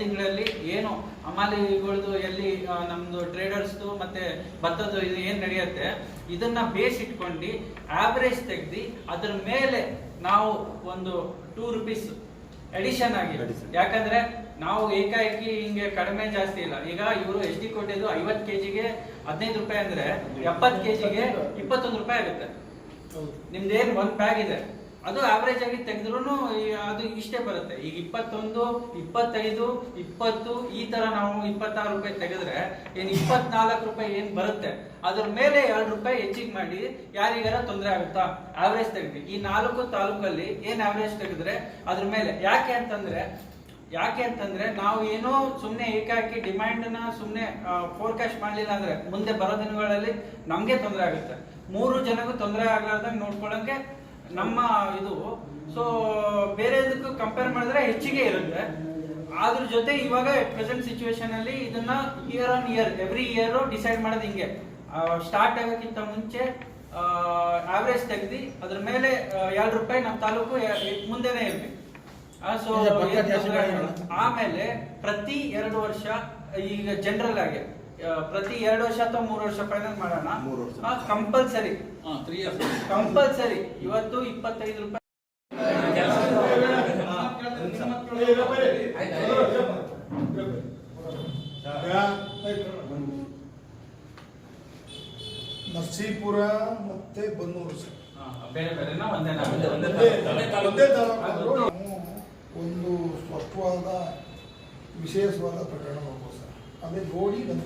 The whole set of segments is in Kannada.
ತಿಂಗಳಲ್ಲಿ ಏನು ಅಮಾಲಿಗಳದು ಎಲ್ಲಿ ನಮ್ದು ಟ್ರೇಡರ್ಸ್ದು ಮತ್ತೆ ಭತ್ತದ್ದು ಇದು ಏನ್ ನಡೆಯುತ್ತೆ ಇದನ್ನ ಬೇಸ್ ಇಟ್ಕೊಂಡು ಆವರೇಜ್ ತೆಗ್ದು ಅದ್ರ ಮೇಲೆ ನಾವು ಒಂದು ಟೂ ರುಪೀಸ್ ಅಡಿಷನ್ ಆಗಿ. ಯಾಕಂದ್ರೆ ನಾವು ಏಕಾಏಕಿ ಹಿಂಗೆ ಕಡಿಮೆ ಜಾಸ್ತಿ ಇಲ್ಲ. ಈಗ ಇವರು ಎಸ್ ಡಿ ಕೊಟ್ಟಿದ್ದು ಐವತ್ ಕೆಜಿಗೆ ಹದಿನೈದು ರೂಪಾಯಿ ಅಂದ್ರೆ ಎಪ್ಪತ್ ಕೆಜಿಗೆ ಇಪ್ಪತ್ತೊಂದು ರೂಪಾಯಿ ಆಗುತ್ತೆ. ನಿಮ್ದೇನ್ ಒಂದ್ ಬ್ಯಾಗ್ ಇದೆ. ಅದು ಆವರೇಜ್ ಆಗಿ ತೆಗೆದ್ರು ಅದು ಇಷ್ಟೇ ಬರುತ್ತೆ. ಈಗ ಇಪ್ಪತ್ತೊಂದು, ಇಪ್ಪತ್ತೈದು, ಇಪ್ಪತ್ತು, ಈ ತರ ನಾವು ಇಪ್ಪತ್ತಾರು ರೂಪಾಯಿ ತೆಗೆದ್ರೆ ಏನು ಇಪ್ಪತ್ನಾಲ್ಕು ರೂಪಾಯಿ ಏನ್ ಬರುತ್ತೆ? ಅದ್ರ ಮೇಲೆ ಎರಡು ರೂಪಾಯಿ ಹೆಚ್ಚಿಗೆ ಮಾಡಿ ಯಾರಿಗಾರ ತೊಂದರೆ ಆಗುತ್ತಾ? ಆವರೇಜ್ ತೆಗ್ದು ಈ ನಾಲ್ಕು ತಾಲೂಕಲ್ಲಿ ಏನ್ ಆವರೇಜ್ ತೆಗೆದ್ರೆ? ಅದ್ರ ಮೇಲೆ ಯಾಕೆ ಅಂತಂದ್ರೆ ಯಾಕೆ ಅಂತಂದ್ರೆ ನಾವು ಏನೋ ಸುಮ್ಮನೆ ಏಕಾಕಿ ಡಿಮ್ಯಾಂಡ್ನ ಸುಮ್ಮನೆ ಫೋರ್ಕಾಸ್ಟ್ ಮಾಡಲಿಲ್ಲ ಅಂದ್ರೆ ಮುಂದೆ ಬರೋ ದಿನಗಳಲ್ಲಿ ನಮ್ಗೆ ತೊಂದರೆ ಆಗುತ್ತೆ. ಮೂರು ಜನಗೂ ತೊಂದರೆ ಆಗಲಾರ್ದಂಗೆ ನೋಡ್ಕೊಳ್ಳೋಕೆ ನಮ್ಮ ಇದು. ಸೊ ಬೇರೆ ಇದಕ್ಕೂ ಕಂಪೇರ್ ಮಾಡಿದ್ರೆ ಹೆಚ್ಚಿಗೆ ಇರುತ್ತೆ. ಅದ್ರ ಜೊತೆ ಇವಾಗ ಪ್ರೆಸೆಂಟ್ ಸಿಚುವೇಶನ್ ಅಲ್ಲಿ ಇದನ್ನ year on year every year decide ಮಾಡೋದು ಹಿಂಗೆ. ಸ್ಟಾರ್ಟ್ ಆಗೋಕ್ಕಿಂತ ಮುಂಚೆ ಆವರೇಜ್ ತೆಗ್ದು ಅದ್ರ ಮೇಲೆ ಎರಡು ರೂಪಾಯಿ ನಮ್ಮ ತಾಲೂಕು ಮುಂದೆನೆ ಇರ್ಬೇಕು. ಸೊ. ಆಮೇಲೆ ಪ್ರತಿ ಎರಡು ವರ್ಷ ಈಗ ಜನರಲ್ ಆಗಿ ಪ್ರತಿ ಎರಡು ವರ್ಷ ಅಥವಾ ಮೂರು ವರ್ಷ ಫೈನಲ್ ಮಾಡೋಣ. Compulsory compulsory. ಇವತ್ತು ಇಪ್ಪತ್ತೈದು ರೂಪಾಯಿ. ನರ್ಸೀಪುರ ಮತ್ತೆ ಬನ್ನೂರು ಬೇರೆ ಬೇರೆನಾ? ಒಂದೇನಾ ಒಂದೇ- ಒಂದೇ ಸ್ಪಷ್ಟವಾದ ವಿಶೇಷವಾದ ಪ್ರಕರಣ ನೋಡ್ಬೋದು ಸರ್. ಅದೇ ಗೋಡಿ ನಮ್ಮ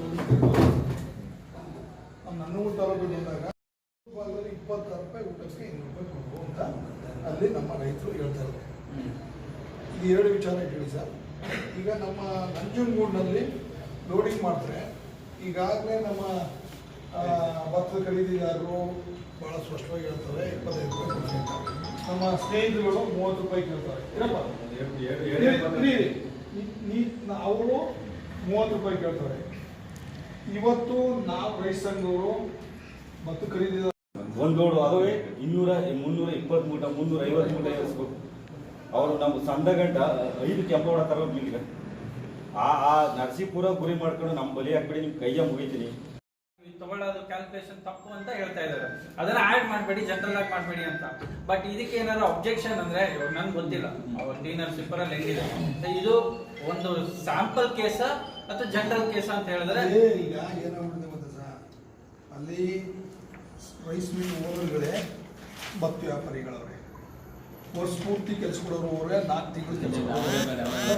ನನ್ನೂರು ತಾಲೂಕು ಬಂದಾಗ ಇಪ್ಪತ್ತಾರು ರೂಪಾಯಿ ಊಟಕ್ಕೆ ಇನ್ನೂರು ರೂಪಾಯಿ ಅಂತ ಅಲ್ಲಿ ನಮ್ಮ ರೈತರು ಹೇಳ್ತಾರೆ ಇದು ಎರಡು ವಿಚಾರ ಹೇಳಿ ಸರ್. ಈಗ ನಮ್ಮ ನಂಜನಗೂಡಿನಲ್ಲಿ ಲೋಡಿಂಗ್ ಮಾಡ್ತಾರೆ. ಈಗಾಗಲೇ ನಮ್ಮ ಭತ್ತ ಖರೀದಿದಾರರು ಭಾಳ ಸ್ಪಷ್ಟವಾಗಿ ಹೇಳ್ತಾರೆ, ಇಪ್ಪತ್ತೈದು ರೂಪಾಯಿ ಅಂತ. ನಮ್ಮ ಸ್ನೇಹಿತರುಗಳು ಮೂವತ್ತು ರೂಪಾಯಿ ಕೇಳ್ತಾರೆ. ಇರಪ್ಪ ಅವರು ಮೂವತ್ತು ರೂಪಾಯಿ ಕೇಳ್ತಾರೆ. ಇವತ್ತು ನಾವು ರೈತ ಸಂಘವರು ಭತ್ತ ಖರೀದಿದಾರ ಒಂದ್ ಲೋಡು ಅದುವೇ ಇನ್ನೂರ ಮುನ್ನೂರ ಇಪ್ಪತ್ತ್ ಮೂಟ ಮುನ್ನೂರ ಐವತ್ತು ಮೂಟ ಏರಿಸ್ಬೇಕು. ಅವರು ನಮ್ಮ ಸಂದ ಗಂಟ ಐದು ಕೆಂಪೋಡ ತರೋ ಮಿಲ್ಗೆ ಆ ಆ ನರಸೀಪುರ ಗುರಿ ಮಾಡ್ಕೊಂಡು ನಮ್ಮ ಬಲಿ ಹಾಕ್ಬಿಡಿ ನಿಮ್ ಕೈಯ ಮುಗಿತೀನಿ. ತಗೊಳ್ಳೋದು ಕ್ಯಾಲ್ಕುಲೇಷನ್ ತಪ್ಪು ಅಂತ ಹೇಳ್ತಾ ಇದ್ದಾರೆ. ಅದನ್ನ ಆಡ್ ಮಾಡಬೇಡಿ ಜನರಲ್ ಆಗಿ ಮಾಡಬೇಡಿ ಅಂತ. ಬಟ್ ಇದಕ್ಕೆ ಏನಾದ್ರು ಅಬ್ಜೆಕ್ಷನ್ ಅಂದ್ರೆ ನಂಗೆ ನನ್ಗೆ ಗೊತ್ತಿಲ್ಲ. ಅವ್ರ ಟೀನರ್ ಸಿಪ್ಪರ್ ಅಲ್ಲಿ ಹೆಂಗಿದೆ? ಇದು ಒಂದು ಸ್ಯಾಂಪಲ್ ಕೇಸ ಅಥವಾ ಜನರಲ್ ಕೇಸ ಅಂತ ಹೇಳಿದ್ರೆ ಅಲ್ಲಿ ರೈಸ್ ಮಿಲ್ ಓನರ್ಗಳೇ ಭತ್ತ ವ್ಯಾಪಾರಿಗಳವ್ರೆ. ವರ್ಷ ಪೂರ್ತಿ ಕೆಲಸ ಕೊಡೋರು ಅವರೇ ನಾಲ್ಕು ತಿಂಗಳು ಕೆಲಸ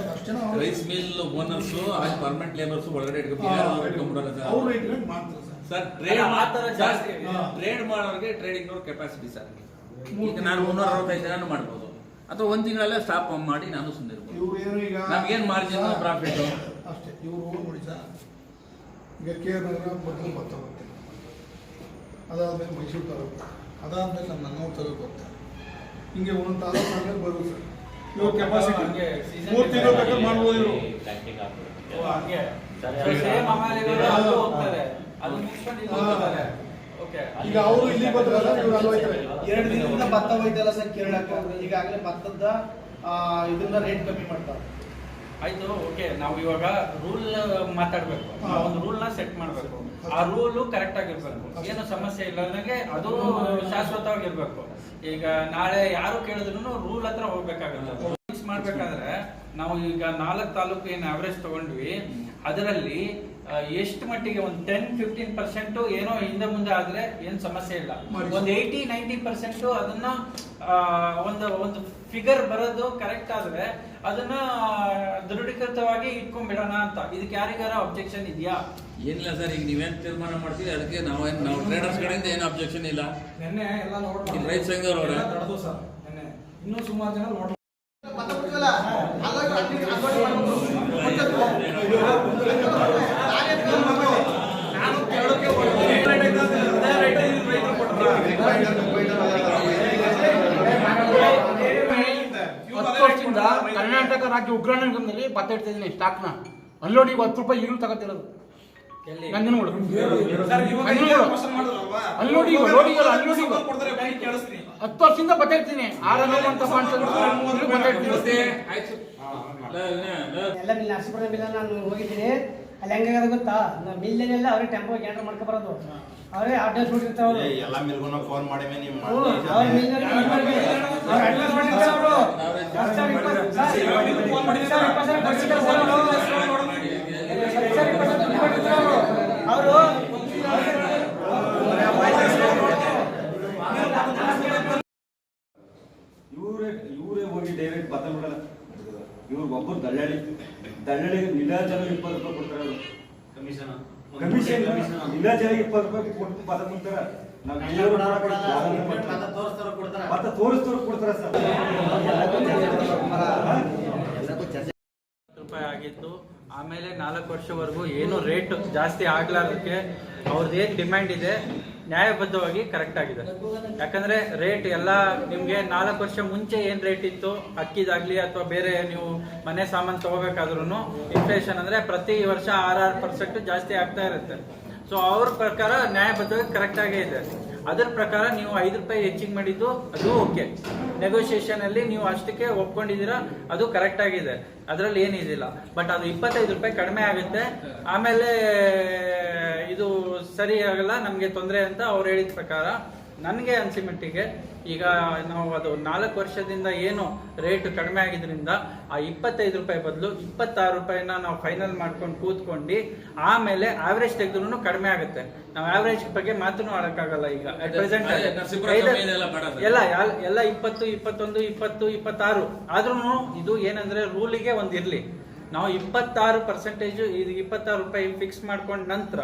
ಅಷ್ಟು ಜನ ಅವ್ರು- ರೈಸ್ ಮಿಲ್ ಓನರ್ಸ್ ಆಗಿ ಪರ್ಮನೆಂಟ್ ಲೇಬರ್ಸ್ ಒಳಗಡೆ ಹಾ, ಇಟ್ಕೊಂಡ್ಬಿಡೋದು ಅವ್ರು ಇಟ್ಕೊಂಡು ಮಾಡ್ತಾರೆ ಸರ್. ಸರ್ ಟ್ರೇಡ್ ಅಲ್ಲ, ಆ ಥರ ಜಾಸ್ತಿ ಇದೆ. ಟ್ರೇಡ್ ಮಾಡೋರಿಗೆ ಟ್ರೇಡಿಂಗ್ ಅವ್ರ ಕೆಪಾಸಿಟಿ ಸರ್. ಮೂರು ಈಗ ನಾನು ಮುನ್ನೂರ ಅರವತ್ತೈದು ಜನ ಮಾಡ್ಬೋದು. ಅಥವಾ ಒಂದ್ ತಿಂಗಳಲ್ಲೇ ಸ್ಟಾಪ್ ಮಾಡಿ ನಾನು ಸುಮ್ಮನೆ ಇರ್ಬೋದು. ಇವ್ರು ಏನು ಈಗ ನಮ್ಗೇನ್ ಮಾರ್ಜಿನ್ ಪ್ರಾಫಿಟ್ profit? ಅಷ್ಟೇ ಇವರು ನೋಡಿ ಸರ್. ಈಗ ಕೆ ಆರ್ ನಗರ ಮೊದಲು ಭತ್ತ ಅದಾದ್ಮೇಲೆ ಮೈಸೂರು ತಾಲೂಕು. ಅದಾದಮೇಲೆ ನಮ್ಮ ನನ್ನೂರು ತಾಲೂಕು ಬರ್ತಾರೆ ಹಿಂಗೆ ಒಂದೊಂದು ತಾಲೂಕು ಆದ್ಮೇಲೆ ಬರುತ್ತೆ ಸರ್. ಇವ್ರ ಕೆಪಾಸಿಟಿ ಮೂರು ತಿಂಗಳು ಬೇಕಾದ್ರೆ ಮಾಡ್ಬೋದು ಇವರು. ಈಗ ಅವರು ಇಲ್ಲಿ ಬಂದ್ರಲ್ಲ ಇವ್ರು ಅಲ್ಲಿ ಹೋಯ್ತಾರೆ ಎರಡು ದಿನದಿಂದ ಭತ್ತ ಹೋಯ್ತಲ್ಲ ಸರ್ ಕೇರಳಕ್ಕೆ. ಈಗಾಗಲೇ ಭತ್ತದ ಆ, ಇದನ್ನ ರೇಟ್ ಕಮ್ಮಿ ಮಾಡ್ತಾರೆ. ಆಯ್ತು ಓಕೆ ನಾವು ಇವಾಗ ರೂಲ್ ಮಾತಾಡ್ಬೇಕು. ಒಂದು ರೂಲ್ನ ಸೆಟ್ ಮಾಡ್ಬೇಕು. ಆ ರೂಲ್ ಕರೆಕ್ಟ್ ಆಗಿರ್ಬೇಕು. ಏನು ಸಮಸ್ಯೆ ಇಲ್ಲ ನನಗೆ ಅದು ಶಾಶ್ವತವಾಗಿರ್ಬೇಕು. ಈಗ ನಾಳೆ ಯಾರು ಕೇಳಿದ್ರು ರೂಲ್ ಹತ್ರ ಹೋಗ್ಬೇಕಾಗತ್ತೆ. ಫಿಕ್ಸ್ ಮಾಡ್ಬೇಕಾದ್ರೆ ನಾವು ಈಗ ನಾಲ್ಕು ತಾಲೂಕು ಏನು ಅವರೇಜ್ ತಗೊಂಡ್ವಿ ಅದರಲ್ಲಿ ಎಷ್ಟು ಮಟ್ಟಿಗೆ ಒಂದು ಟೆನ್ ಫಿಫ್ಟೀನ್ ಪರ್ಸೆಂಟ್ ಏನೋ ಹಿಂದೆ ಮುಂದೆ ಆದ್ರೆ ಏನು ಸಮಸ್ಯೆ ಇಲ್ಲ. ಒಂದು ಏಯ್ಟಿ ನೈಂಟಿ ಪರ್ಸೆಂಟ್ ಅದನ್ನ ಒಂದು ಒಂದು ಫಿಗರ್ ಬರೋದು ಕರೆಕ್ಟ್ ಆದ್ರೆ ಅದನ್ನ ದೃಢೀಕೃತವಾಗಿ ಇಟ್ಕೊಂಡ್ಬಿಡೋಣ ಅಂತ. ಇದಕ್ಕೆ ಯಾರಿಗಾರ ಅಬ್ಜೆಕ್ಷನ್ ಇದೆಯಾ? ಏನಿಲ್ಲ ಸರ್ ಈಗ ನೀವೇನ್ ತೀರ್ಮಾನ ಮಾಡ್ತೀವಿ ಅದಕ್ಕೆ ನಾವೇನ್ ನಾವು ಟ್ರೇಡರ್ಸ್ ಕಡೆಯಿಂದ ಏನು ಅಬ್ಜೆಕ್ಷನ್ ಇಲ್ಲ. ನಿನ್ನೆ ಎಲ್ಲ ನೋಡಿ ರೈತ ಸಂಘ ಅವ್ರೆ. ನಡೆದು ಸರ್ ನಿನ್ನೆ. ಇನ್ನೂ ಸುಮಾರು ಜನ ನೋಡ್ ಹತ್ತು ಕರ್ನಾಟಕ ರಾಜ್ಯ ಉಗ್ರಾಣ ನಿಗಮದಲ್ಲಿ ಭತ್ತ ಇಡ್ತಿದ್ದೀನಿ ಸ್ಟಾಕ್ನ ಅಲ್ಲೋಡಿ ಹತ್ತು ರೂಪಾಯಿ ಈಗಲೂ ತಗೋತಿರೋದು ಅಲ್ಲೋಡಿ ಅಲ್ಲೋಡಿ ಹತ್ತು ವರ್ಷದಿಂದ ಬರ್ತಾ ಇರ್ತೀನಿ ಆರ್ ಅಂತ ಎಲ್ಲ ನರಸೀಪುರ ಬಿಲ್ಲ ನಾನು ಹೋಗಿದ್ದೀನಿ. ಅಲ್ಲಿ ಹೆಂಗಾಗದ ಗೊತ್ತಾ? ಬಿಲ್ಲೆಲ್ಲ ಮಿಲ್ಲನೆಲ್ಲ ಅವ್ರಿಗೆ ಟೆಂಪೋ ಕ್ಯಾಂಡರ್ ಮಾಡ್ಕೊ ಬರೋದು. ಅವರೇ ಅಡ್ರೆಸ್ ಕೊಟ್ಟಿರ್ತಾವ ಎಲ್ಲ ಮಿಲ್ಗೂ ಫೋನ್ ಮಾಡಿ ನೀವು ಅವ್ರ ಮಿಲ್ ಅವ್ರ ಅಡ್ರೆಸ್ ಬಿಟ್ಟಿರ್ತಾರೆ ಇವರೇ ಇವರೇ ಹೋಗಿ ಡೈರೆಕ್ಟ್ ಬತ್ತ ಬಿಡಲ್ಲ ಇವ್ರು ಒಬ್ಬರು ದಳ್ಳಾಳಿ ದಳ್ಳಾಳಿಗೆ ನಿಲಾಜನ ಇಪ್ಪತ್ತು ರೂಪಾಯಿ ಕೊಡ್ತಾರೆ ಕಮಿಷನ್. ಕಮಿಷನ್ ನಿಲಾಜನಿಗೆ ಇಪ್ಪತ್ತು ರೂಪಾಯಿ ಕೊಟ್ಟು ಪದ ಕೊಡ್ತಾರ ನಾವು ಸರ್. ರೂಪಾಯಿ ಆಗಿತ್ತು. ಆಮೇಲೆ ನಾಲ್ಕು ವರ್ಷವರೆಗೂ ಏನು ರೇಟ್ ಜಾಸ್ತಿ ಆಗ್ಲಾರ್ದಕ್ಕೆ ಅವ್ರದ್ದು ಏನು ಡಿಮ್ಯಾಂಡ್ ಇದೆ, ನ್ಯಾಯಬದ್ಧವಾಗಿ ಕರೆಕ್ಟ್ ಆಗಿದೆ. ಯಾಕಂದ್ರೆ ರೇಟ್ ಎಲ್ಲ ನಿಮಗೆ ನಾಲ್ಕು ವರ್ಷ ಮುಂಚೆ ಏನು ರೇಟ್ ಇತ್ತು? ಅಕ್ಕಿದಾಗ್ಲಿ ಅಥವಾ ಬೇರೆ ನೀವು ಮನೆ ಸಾಮಾನು ತಗೋಬೇಕಾದ್ರೂ ಇನ್ಫ್ಲೇಷನ್ ಅಂದ್ರೆ ಪ್ರತಿ ವರ್ಷ ಆರ್ ಆರ್ ಪರ್ಸೆಂಟ್ ಜಾಸ್ತಿ ಆಗ್ತಾ ಇರುತ್ತೆ. ಸೊ ಅವ್ರ ಪ್ರಕಾರ ನ್ಯಾಯಬದ್ಧವಾಗಿ ಕರೆಕ್ಟ್ ಆಗೇ ಇದೆ. ಅದರ ಪ್ರಕಾರ ನೀವು ಐದು ರೂಪಾಯಿ ಹೆಚ್ಚಿಗೆ ಮಾಡಿದ್ದು ಅದು ಓಕೆ. ನೆಗೋಷಿಯೇಷನ್ ಅಲ್ಲಿ ನೀವು ಅಷ್ಟಕ್ಕೆ ಒಪ್ಕೊಂಡಿದ್ದೀರಾ, ಅದು ಕರೆಕ್ಟ್ ಆಗಿದೆ. ಅದರಲ್ಲಿ ಏನಿದಿಲ್ಲ ಬಟ್ ಅದು ಇಪ್ಪತ್ತೈದು ರೂಪಾಯಿ ಕಡಿಮೆ ಆಗುತ್ತೆ. ಆಮೇಲೆ ಇದು ಸರಿ ಆಗಲ್ಲ, ನಮಗೆ ತೊಂದರೆ ಅಂತ ಅವ್ರು ಹೇಳಿದ ಪ್ರಕಾರ ನನಗೆ ಅನ್ಸಿಮಟ್ಟಿಗೆ ಈಗ ನಾವು ಅದು ನಾಲ್ಕು ವರ್ಷದಿಂದ ಏನು ರೇಟ್ ಕಡಿಮೆ ಆಗಿದ್ರಿಂದ ಆ ಇಪ್ಪತ್ತೈದು ರೂಪಾಯಿ ಬದಲು ಇಪ್ಪತ್ತಾರು ರೂಪಾಯಿನ ನಾವು ಫೈನಲ್ ಮಾಡ್ಕೊಂಡು ಕೂತ್ಕೊಂಡು ಆಮೇಲೆ ಆವ್ರೇಜ್ ತೆಗೆದ್ರು ಕಡಿಮೆ ಆಗುತ್ತೆ. ನಾವು ಆವ್ರೇಜ್ ಬಗ್ಗೆ ಮಾತನ್ನು ಆಡಕ್ಕಾಗಲ್ಲ ಈಗ. ಅಟ್ ಬೇಡ ಎಲ್ಲ ಎಲ್- ಎಲ್ಲ ಇಪ್ಪತ್ತು ಇಪ್ಪತ್ತೊಂದು ಇಪ್ಪತ್ತು ಇಪ್ಪತ್ತಾರು. ಆದ್ರೂ ಇದು ಏನಂದ್ರೆ ರೂಲಿಗೆ ಒಂದು ಇರ್ಲಿ. ನಾವು ಇಪ್ಪತ್ತಾರು ಪರ್ಸೆಂಟೇಜ್ ಇದು ಇಪ್ಪತ್ತಾರು ರೂಪಾಯಿ ಫಿಕ್ಸ್ ಮಾಡ್ಕೊಂಡ ನಂತರ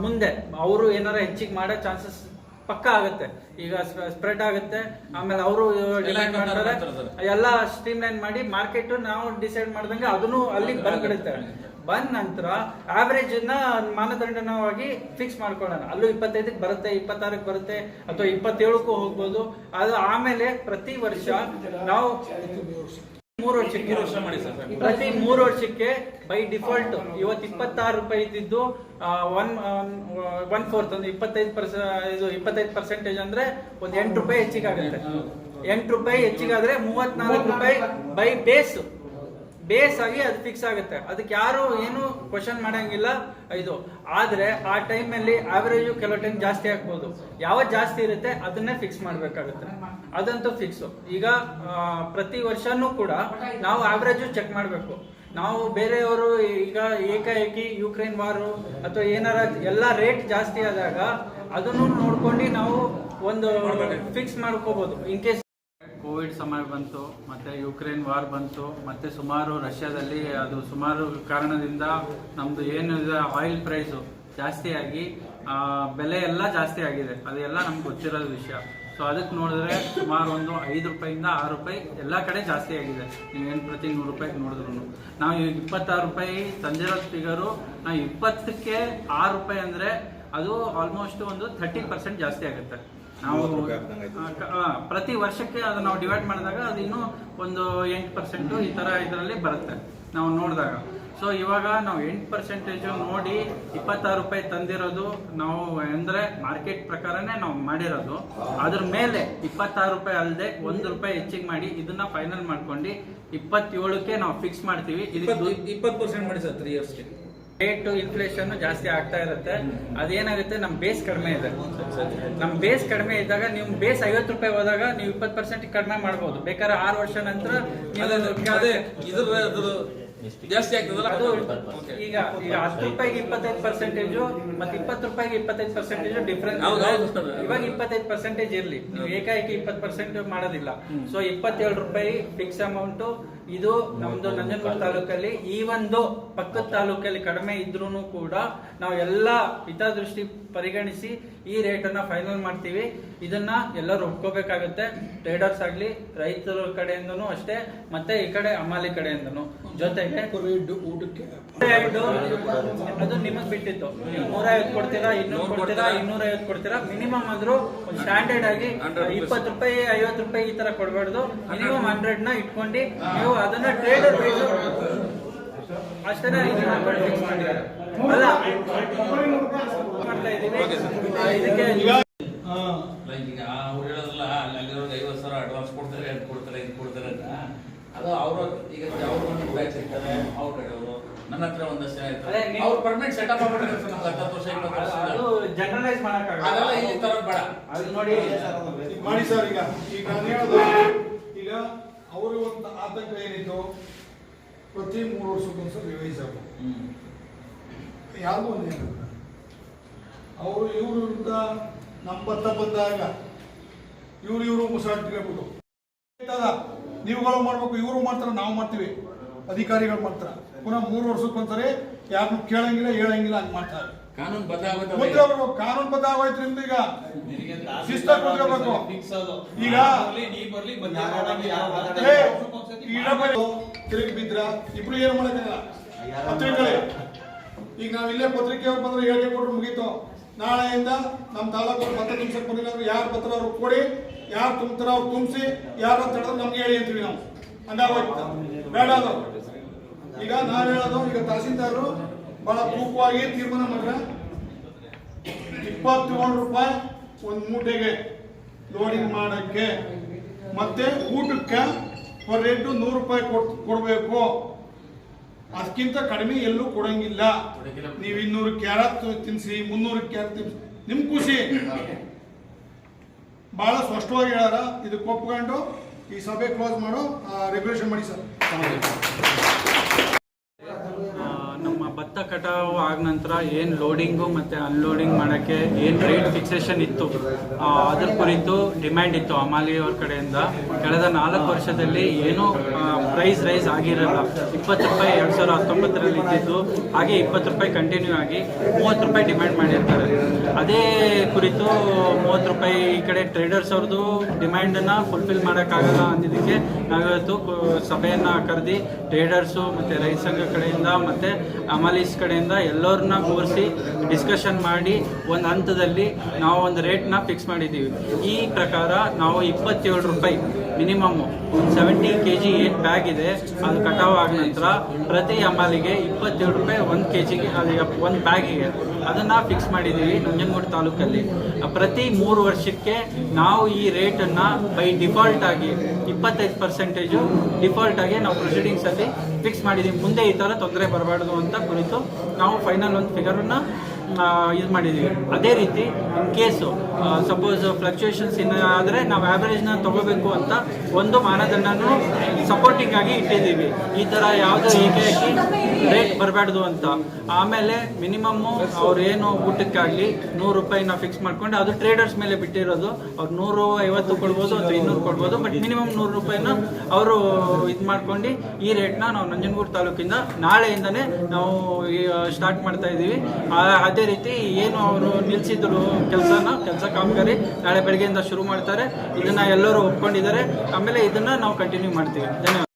ಮುಂದೆ ಅವರು ಏನಾರ ಹೆಚ್ಚಿಗೆ ಮಾಡೋ ಚಾನ್ಸಸ್ ಪಕ್ಕ ಆಗುತ್ತೆ. ಈಗ ಸ್ಪ್ರೆಡ್ ಆಗುತ್ತೆ. ಆಮೇಲೆ ಅವರು ಡಿಮ್ಯಾಂಡ್ ಮಾಡ್ತಾರೆ. ಎಲ್ಲ ಸ್ಟ್ರೀಮ್ ಲೈನ್ ಮಾಡಿ ಮಾರ್ಕೆಟ್ ನಾವು ಡಿಸೈಡ್ ಮಾಡ್ದಂಗೆ ಅದನ್ನು ಅಲ್ಲಿ ಬಂದ್ಬಿಡುತ್ತೆ. ಬಂದ ನಂತರ ಆವರೇಜ್ನ ಮಾನದಂಡನವಾಗಿ ಫಿಕ್ಸ್ ಮಾಡ್ಕೊಳ್ಳೋಣ. ಅಲ್ಲೂ ಇಪ್ಪತ್ತೈದಕ್ಕೆ ಬರುತ್ತೆ ಇಪ್ಪತ್ತಾರಕ್ಕೆ ಬರುತ್ತೆ ಅಥವಾ ಇಪ್ಪತ್ತೇಳಕ್ಕೂ ಹೋಗ್ಬೋದು. ಅದು ಆಮೇಲೆ ಪ್ರತಿ ವರ್ಷ ನಾವು ಮೂರು ವರ್ಷಕ್ಕೆ ಪ್ರತಿ ಮೂರು ವರ್ಷಕ್ಕೆ ಬೈ ಡಿಫಾಲ್ಟ್ ಇವತ್ತು ಇಪ್ಪತ್ತಾರು ರೂಪಾಯಿ ಇದ್ದಿದ್ದು ಒನ್ ಒನ್ ಫೋರ್ತ್ ಒಂದು ಇಪ್ಪತ್ತೈದು ಪರ್ಸ, ಇದು ಇಪ್ಪತ್ತೈದು ಪರ್ಸೆಂಟೇಜ್ ಅಂದ್ರೆ ಒಂದು ಎಂಟು ರೂಪಾಯಿ ಹೆಚ್ಚಿಗೆ ಆಗುತ್ತೆ ಎಂಟು ರೂಪಾಯಿ ಹೆಚ್ಚಿಗಾದ್ರೆ ಮೂವತ್ನಾಲ್ಕು ರೂಪಾಯಿ ಬೈ ಬೇಸ್ ಬೇಸ್ ಆಗಿ ಅದು ಫಿಕ್ಸ್ ಆಗುತ್ತೆ. ಅದಕ್ಕೆ ಯಾರು ಏನು ಕ್ವಶನ್ ಮಾಡಂಗಿಲ್ಲ. ಇದು, ಆದ್ರೆ ಆ ಟೈಮಲ್ಲಿ ಆವರೇಜು ಕೆಲವು ಟೈಮ್ ಜಾಸ್ತಿ ಆಗ್ಬೋದು ಯಾವತ್ತು ಜಾಸ್ತಿ ಇರುತ್ತೆ ಅದನ್ನೇ ಫಿಕ್ಸ್ ಮಾಡ್ಬೇಕಾಗುತ್ತೆ. ಅದಂತೂ ಫಿಕ್ಸ್ ಈಗ ಪ್ರತಿ ವರ್ಷನೂ ಕೂಡ ನಾವು ಆವರೇಜು ಚೆಕ್ ಮಾಡಬೇಕು. ನಾವು ಬೇರೆಯವರು ಈಗ ಏಕಾಏಕಿ ಯುಕ್ರೇನ್ ವಾರು ಅಥವಾ ಏನಾರ ಎಲ್ಲ ರೇಟ್ ಜಾಸ್ತಿ ಆದಾಗ ಅದನ್ನು ನೋಡ್ಕೊಂಡು ನಾವು ಒಂದು ಫಿಕ್ಸ್ ಮಾಡ್ಕೋಬಹುದು ಇನ್ ಕೇಸ್ ಕೋವಿಡ್ ಸಮಯ ಬಂತು ಮತ್ತೆ ಯುಕ್ರೇನ್ ವಾರ್ ಬಂತು ಮತ್ತೆ ಸುಮಾರು ರಷ್ಯಾದಲ್ಲಿ ಅದು ಸುಮಾರು ಕಾರಣದಿಂದ ನಮ್ಮದು ಏನು ಇದೆ ಆಯಿಲ್ ಪ್ರೈಸು ಜಾಸ್ತಿ ಆಗಿ ಆ, ಬೆಲೆ ಎಲ್ಲ ಜಾಸ್ತಿ ಆಗಿದೆ. ಅದೆಲ್ಲ ನಮ್ಗೆ ಗೊತ್ತಿರೋ ವಿಷಯ. ಸೊ ಅದಕ್ಕೆ ನೋಡಿದ್ರೆ ಸುಮಾರು ಒಂದು ಐದು ರೂಪಾಯಿಂದ ಆರು ರೂಪಾಯಿ ಎಲ್ಲ ಕಡೆ ಜಾಸ್ತಿ ಆಗಿದೆ. ನೀವೇನು ಪ್ರತಿ ನೂರು ರೂಪಾಯಿಗೆ ನೋಡಿದ್ರು ನಾವು ಈಗ ಇಪ್ಪತ್ತಾರು ರೂಪಾಯಿ ತಂದಿರೋ ಫಿಗರು ನಾವು ಇಪ್ಪತ್ತಕ್ಕೆ ಆರು ರೂಪಾಯಿ ಅಂದರೆ ಅದು ಆಲ್ಮೋಸ್ಟ್ ಒಂದು ಥರ್ಟಿ ಪರ್ಸೆಂಟ್ ಜಾಸ್ತಿ ಆಗುತ್ತೆ. ನಾವು ಪ್ರತಿ ವರ್ಷಕ್ಕೆ ಅದು ನಾವು ಡಿವೈಡ್ ಮಾಡಿದಾಗ ಅದು ಇನ್ನೂ ಒಂದು ಎಂಟು ಪರ್ಸೆಂಟು ಈ ಥರ ಇದರಲ್ಲಿ ಬರುತ್ತೆ. ನಾವು ನೋಡಿದಾಗ. ಸೊ ಇವಾಗ ನಾವು ಎಂಟು ಪರ್ಸೆಂಟೇಜು ನೋಡಿ ಇಪ್ಪತ್ತಾರು ರೂಪಾಯಿ ತಂದಿರೋದು ನಾವು ಅಂದರೆ ಮಾರ್ಕೆಟ್ ಪ್ರಕಾರನೇ ನಾವು ಮಾಡಿರೋದು. ಅದ್ರ ಮೇಲೆ ಇಪ್ಪತ್ತಾರು ರೂಪಾಯಿ ಅಲ್ಲದೆ ಒಂದು ರೂಪಾಯಿ ಹೆಚ್ಚಿಗೆ ಮಾಡಿ ಇದನ್ನ ಫೈನಲ್ ಮಾಡ್ಕೊಂಡು ಇಪ್ಪತ್ತೇಳಕ್ಕೆ ನಾವು ಫಿಕ್ಸ್ ಮಾಡ್ತೀವಿ. ಇಪ್ಪತ್ತು ಪರ್ಸೆಂಟ್ ಮಾಡಿ ಸರ್ ತ್ರೀ ಇಯರ್ಸ್ಗೆ ರೇಟ್ ಇನ್ಫ್ಲೇಷನ್ ಜಾಸ್ತಿ ಆಗ್ತಾ ಇರುತ್ತೆ. ಅದೇನಾಗುತ್ತೆ? ನಮ್ಮ ಬೇಸ್ ಕಡಿಮೆ ಇದೆ. ನಮ್ಮ ಬೇಸ್ ಕಡಿಮೆ ಇದ್ದಾಗ ನೀವು ಬೇಸ್ ಐವತ್ತು ರೂಪಾಯಿ ಹೋದಾಗ ನೀವು ಇಪ್ಪತ್ತು ಪರ್ಸೆಂಟ್ ಕಡಿಮೆ ಮಾಡ್ಬೋದು. ಬೇಕಾದ್ರೆ ಆರು ವರ್ಷ ನಂತರ ಜಾಸ್ತಿ ಆಗ್ತದಲ್ಲ? ಅದು ಈಗ ಈಗ ಹತ್ತು ರೂಪಾಯಿಗೆ ಇಪ್ಪತ್ತೈದು ಪರ್ಸೆಂಟೇಜು ಮತ್ತೆ ಇಪ್ಪತ್ತು ರೂಪಾಯಿಗೆ ಇಪ್ಪತ್ತೈದು ಪರ್ಸೆಂಟೇಜ್ ಡಿಫ್ರೆನ್ಸ್ ಹೌದು, ಹೌದು. ಇವಾಗ ಇಪ್ಪತ್ತೈದು ಪರ್ಸೆಂಟೇಜ್ ಇರಲಿ. ನೀವು ಏಕಾಏಕಿ ಇಪ್ಪತ್ತು ಪರ್ಸೆಂಟ್ ಮಾಡೋದಿಲ್ಲ. ಸೊ ಇಪ್ಪತ್ತೇಳು ರೂಪಾಯಿ ಫಿಕ್ಸ್ ಅಮೌಂಟ್ ಇದು ನಮ್ದು ನಂಜನಗೂಡು ತಾಲೂಕಲ್ಲಿ ಈ ಒಂದು ಪಕ್ಕದ ತಾಲೂಕಲ್ಲಿ ಕಡಿಮೆ ಇದ್ರೂ ಕೂಡ ನಾವು ಎಲ್ಲ ಹಿತದೃಷ್ಟಿ ಪರಿಗಣಿಸಿ ಈ ರೇಟ್ ಅನ್ನ ಫೈನಲ್ ಮಾಡ್ತೀವಿ. ಇದನ್ನ ಎಲ್ಲರೂ ಒಪ್ಕೋಬೇಕಾಗುತ್ತೆ. ಟ್ರೇಡರ್ಸ್ ಆಗ್ಲಿ ರೈತರ ಕಡೆಯಿಂದನೂ ಅಷ್ಟೇ ಮತ್ತೆ ಈ ಕಡೆ ಅಮಾಲಿ ಕಡೆಯಿಂದನೂ. ಜೊತೆಗೆ ಊಟಕ್ಕೆ ಅದು ನಿಮಗ್ ಬಿಟ್ಟಿತ್ತು. ನೂರೈವತ್ತು ಕೊಡ್ತೀರಾ ಇನ್ನೂರು ನೂರು ಕೊಡ್ತೀರಾ? ಇನ್ನೂರ ಐವತ್ತು ಕೊಡ್ತೀರಾ ಮಿನಿಮಮ್ ಆದ್ರೂ ಒಂದು ಸ್ಟ್ಯಾಂಡರ್ಡ್ ಆಗಿ 100 ಇಪ್ಪತ್ತು ರೂಪಾಯಿ ಐವತ್ತು ರೂಪಾಯಿ ಈ ತರ ಕೊಡಬಾರ್ದು. ಮಿನಿಮಮ್ ಹಂಡ್ರೆಡ್ನ ಇಟ್ಕೊಂಡು ನೀವು ಅದನ್ನ ಟ್ರೇಡರ್ ಅಷ್ಟೇ. ಅಲ್ಲ ಮಾಡ್ತಾ ಇದ್ದೀನಿ. ಇದಕ್ಕೆ ಹಾ. ಲೈಕ್ ಈಗ ಅವ್ರು ಹೇಳೋದಲ್ಲ ಅಲ್ಲಿ ಐವತ್ತು ಸಾವಿರ ಅಡ್ವಾನ್ಸ್ ಕೊಡ್ತಾರೆ ಅದು ಕೊಡ್ತಾರೆ ಇದು ಕೊಡ್ತಾರೆ ಅಂತ. ಅದು ಅವರು ಈಗ ಅವ್ರು ಒಂದು ಬ್ಯಾಚ್ ಇರ್ತಾರೆ ಅವ್ರ ಕಡೆಯವರು ನನ್ನ ಹತ್ರ ಒಂದಷ್ಟು ಜನ ಇರ್ತಾರೆ. ಅವ್ರು ಪರ್ಮನೆಂಟ್ ನಮ್ಗೆ ಹತ್ತತ್ತು ವರ್ಷ ಇಪ್ಪತ್ತು ವರ್ಷ ಜನರಲೈಸ್ ಅದೆಲ್ಲ ಈ ಬೇಡ. ಅದು ನೋಡಿ ಈಗ ಮಾಡಿ ಸರ್ ಈಗ ಈಗ ನಾನು ಹೇಳೋದು ಅವರು ಒಂದು ಆತಂಕ ಏನಿತ್ತು? ಪ್ರತಿ ಮೂರು ವರ್ಷಕ್ಕೊಂದ್ಸಲ ರಿವೈಸ್ ಆಗಬೇಕು ಯಾವುದೋ ಒಂದು ಏನಿಲ್ಲ. ಅವರು ಇವ್ರ ವಿರುದ್ಧ ನಮ್ಮ ಬತ್ತ ಬಂದಾಗ ಇವ್ರು ಇವರು ಮುಸಾಡ್ತಿರ್ಬಿಟ್ಟು ನೀವುಗಳು ಮಾಡ್ಬೇಕು ಇವರು ಮಾಡ್ತಾರೆ ನಾವು ಮಾಡ್ತೀವಿ. ಅಧಿಕಾರಿಗಳು ಮಾಡ್ತಾರೆ. ಪುನಃ ಮೂರು ವರ್ಷಕ್ಕೊಂದ್ಸರಿ ಯಾರನ್ನು ಕೇಳಂಗಿಲ್ಲ ಹೇಳಂಗಿಲ್ಲ ಹಂಗೆ ಮಾಡ್ತಾರೆ. ಕಾನೂನು ಅವರು ಕಾನೂನು ನಿಮ್ದು ಈಗ ಶಿಸ್ತಾಗಿ ಕೂತ್ಕೋಬೇಕು ಈಗ ತಿರುಗಿ ಬಿದ್ರ ಇಬ್ರು ಏನ್ ಮಾಡಕ್ಕಾಗಲ್ಲ ಪತ್ರಿಕೆಗಳೇ ಈಗ ನಾವ್ ಇಲ್ಲೇ ಪತ್ರಿಕೆ ಅವ್ರು ಬಂದ್ರೆ ಹೇಳಿ ಕೊಟ್ರು ಮುಗೀತು. ನಾಳೆಯಿಂದ ನಮ್ಮ ತಾಲೂಕು ಪತ್ರ ತುಂಬಿಸಕ್ ಬಂದಿಲ್ಲ ಅಂದ್ರೆ ಯಾರು ಪತ್ರ ಅವ್ರು ಕೊಡಿ ಯಾರು ತುಂಬ್ತಾರ ಅವ್ರು ತುಂಬಿಸಿ ಯಾರು ಅಂತ ಹೇಳಿದ್ರೆ ನಮ್ಗೆ ಹೇಳಿ ಅಂತೀವಿ ನಾವು. ಹಂಗಾಗೋಯ್ತು ಬೇಡ ಅದು. ಈಗ ನಾನು ಹೇಳೋದು ಈಗ ತಹಸೀಲ್ದಾರರು ಬಹಳ ತೂಕವಾಗಿ ತೀರ್ಮಾನ ಮಾಡ್ರೆ? ಇಪ್ಪತ್ತೇಳು ರೂಪಾಯಿ ಒಂದು ಮೂಟೆಗೆ ಲೋಡಿಂಗ್ ಮಾಡಕ್ಕೆ. ಮತ್ತೆ ಊಟಕ್ಕೆ ಪರ್ ರೇಟು ನೂರು ರೂಪಾಯಿ ಕೊಡ್ ಕೊಡಬೇಕು. ಅದಕ್ಕಿಂತ ಕಡಿಮೆ ಎಲ್ಲೂ ಕೊಡಂಗಿಲ್ಲ. ನೀವು ಇನ್ನೂರು ಕ್ಯಾರತ್ ತಿನ್ಸಿ, ಮುನ್ನೂರು ಕ್ಯಾರತ್ ತಿನ್ಸಿ, ನಿಮ್ ಖುಷಿ. ಬಹಳ ಸ್ಪಷ್ಟವಾಗಿ ಹೇಳಾರ ಇದಕ್ಕೆ ಒಪ್ಕೊಂಡು ಈ ಸಭೆ ಕ್ಲೋಸ್ ಮಾಡೋ ರೆಗ್ಯುಲೇಷನ್ ಮಾಡಿ ಸರ್. ಭತ್ತ ಕಟಾವು ಆದ ನಂತರ ಏನು ಲೋಡಿಂಗು ಮತ್ತು ಅನ್ಲೋಡಿಂಗ್ ಮಾಡೋಕ್ಕೆ ಏನು ರೇಟ್ ಫಿಕ್ಸೇಷನ್ ಇತ್ತು? ಅದರ ಕುರಿತು ಡಿಮ್ಯಾಂಡ್ ಇತ್ತು ಅಮಾಲಿ ಅವ್ರ ಕಡೆಯಿಂದ. ಕಳೆದ ನಾಲ್ಕು ವರ್ಷದಲ್ಲಿ ಏನೂ ಪ್ರೈಸ್ ರೈಸ್ ಆಗಿರಲ್ಲ. ಇಪ್ಪತ್ತು ರೂಪಾಯಿ ಎರಡು ಸಾವಿರದ ಹತ್ತೊಂಬತ್ತರಲ್ಲಿ ಇದ್ದಿದ್ದು, ಹಾಗೆ ಇಪ್ಪತ್ತು ರೂಪಾಯಿ ಕಂಟಿನ್ಯೂ ಆಗಿ ಮೂವತ್ತು ರೂಪಾಯಿ ಡಿಮ್ಯಾಂಡ್ ಮಾಡಿರ್ತಾರೆ. ಅದೇ ಕುರಿತು ಮೂವತ್ತು ರೂಪಾಯಿ ಈ ಕಡೆ ಟ್ರೇಡರ್ಸ್ ಅವ್ರದ್ದು ಡಿಮ್ಯಾಂಡನ್ನು ಫುಲ್ಫಿಲ್ ಮಾಡೋಕ್ಕಾಗಲ್ಲ ಅಂದಿದ್ದಕ್ಕೆ ನಾವಿವತ್ತು ಸಭೆಯನ್ನು ಕರೆದು ಟ್ರೇಡರ್ಸು ಮತ್ತು ರೈತ ಸಂಘ ಕಡೆಯಿಂದ ಮತ್ತು ಅಮಾಲೀಸ್ ಕಡೆಯಿಂದ ಎಲ್ಲರನ್ನ ಕೂರಿಸಿ ಡಿಸ್ಕಷನ್ ಮಾಡಿ ಒಂದು ಹಂತದಲ್ಲಿ ನಾವು ಒಂದು ರೇಟ್ನ ಫಿಕ್ಸ್ ಮಾಡಿದ್ದೀವಿ. ಈ ಪ್ರಕಾರ ನಾವು ಇಪ್ಪತ್ತೇಳು ರೂಪಾಯಿ ಮಿನಿಮಮ್ಮು ಒಂದು ಸೆವೆಂಟಿ ಕೆ ಜಿ ಏನು ಬ್ಯಾಗ್ ಇದೆ. ಅದು ಕಟಾವ್ ಆದ ನಂತರ ಪ್ರತಿ ಅಮಾಲಿಗೆ ಇಪ್ಪತ್ತೇಳು ರೂಪಾಯಿ ಒಂದು ಕೆ ಜಿಗೆ ಅಲ್ಲಿ ಒಂದು ಬ್ಯಾಗಿಗೆ ಅದನ್ನು ಫಿಕ್ಸ್ ಮಾಡಿದ್ದೀವಿ ನಂಜನಗೂಡು ತಾಲೂಕಲ್ಲಿ. ಪ್ರತಿ ಮೂರು ವರ್ಷಕ್ಕೆ ನಾವು ಈ ರೇಟನ್ನು ಬೈ ಡಿಫಾಲ್ಟ್ ಆಗಿ ಇಪ್ಪತ್ತೈದು ಪರ್ಸೆಂಟೇಜು ಡಿಫಾಲ್ಟ್ ಆಗಿ ನಾವು ಪ್ರೊಸೀಡಿಂಗ್ಸ್ ಅಲ್ಲಿ ಫಿಕ್ಸ್ ಮಾಡಿದ್ದೀವಿ. ಮುಂದೆ ಈ ಥರ ತೊಂದರೆ ಬರಬಾರ್ದು ಅಂತ ಕುರಿತು ನಾವು ಫೈನಲ್ ಒಂದು ಫಿಗರನ್ನು ಇದು ಮಾಡಿದ್ದೀವಿ ಅದೇ ರೀತಿ ಇನ್ ಕೇಸು ಸಪೋಸ್ ಫ್ಲಕ್ಚುಯೇಷನ್ಸ್ ಇನ್ನು ಆದರೆ ನಾವು ಆ್ಯಾವ್ರೇಜ್ನ ತಗೋಬೇಕು ಅಂತ ಒಂದು ಮಾನದಂಡನೂ ಸಪೋರ್ಟಿಂಗ್ ಆಗಿ ಇಟ್ಟಿದ್ದೀವಿ. ಈ ಥರ ಯಾವುದೇ ಏಕಾಏಕಿ ರೇಟ್ ಬರಬಾರ್ದು ಅಂತ. ಆಮೇಲೆ ಮಿನಿಮಮ್ಮು ಅವ್ರು ಏನು ಊಟಕ್ಕಾಗಲಿ ನೂರು ರೂಪಾಯಿನ ಫಿಕ್ಸ್ ಮಾಡ್ಕೊಂಡು, ಅದು ಟ್ರೇಡರ್ಸ್ ಮೇಲೆ ಬಿಟ್ಟಿರೋದು. ಅವ್ರು ನೂರು ಐವತ್ತು ಕೊಡ್ಬೋದು ಅಥವಾ ಇನ್ನೂರು ಕೊಡ್ಬೋದು ಬಟ್ ಮಿನಿಮಮ್ ನೂರು ರೂಪಾಯಿನ ಅವರು ಇದು ಮಾಡ್ಕೊಂಡು ಈ ರೇಟ್ನ ನಾವು ನಂಜನಗೂಡು ತಾಲೂಕಿಂದ ನಾಳೆಯಿಂದನೇ ನಾವು ಸ್ಟಾರ್ಟ್ ಮಾಡ್ತಾ ಇದ್ದೀವಿ ಆ- ಅದೇ ರೀತಿ ಏನು ಅವರು ನಿಲ್ಸಿದ್ರು ಕೆಲಸನ, ಕೆಲಸ ಕಾಮಗಾರಿ ನಾಳೆ ಬೆಳಗ್ಗೆಯಿಂದ ಶುರು ಮಾಡ್ತಾರೆ. ಇದನ್ನ ಎಲ್ಲರೂ ಒಪ್ಕೊಂಡಿದ್ದಾರೆ. ಆಮೇಲೆ ಇದನ್ನ ನಾವು ಕಂಟಿನ್ಯೂ ಮಾಡ್ತೀವಿ. ಧನ್ಯವಾದ.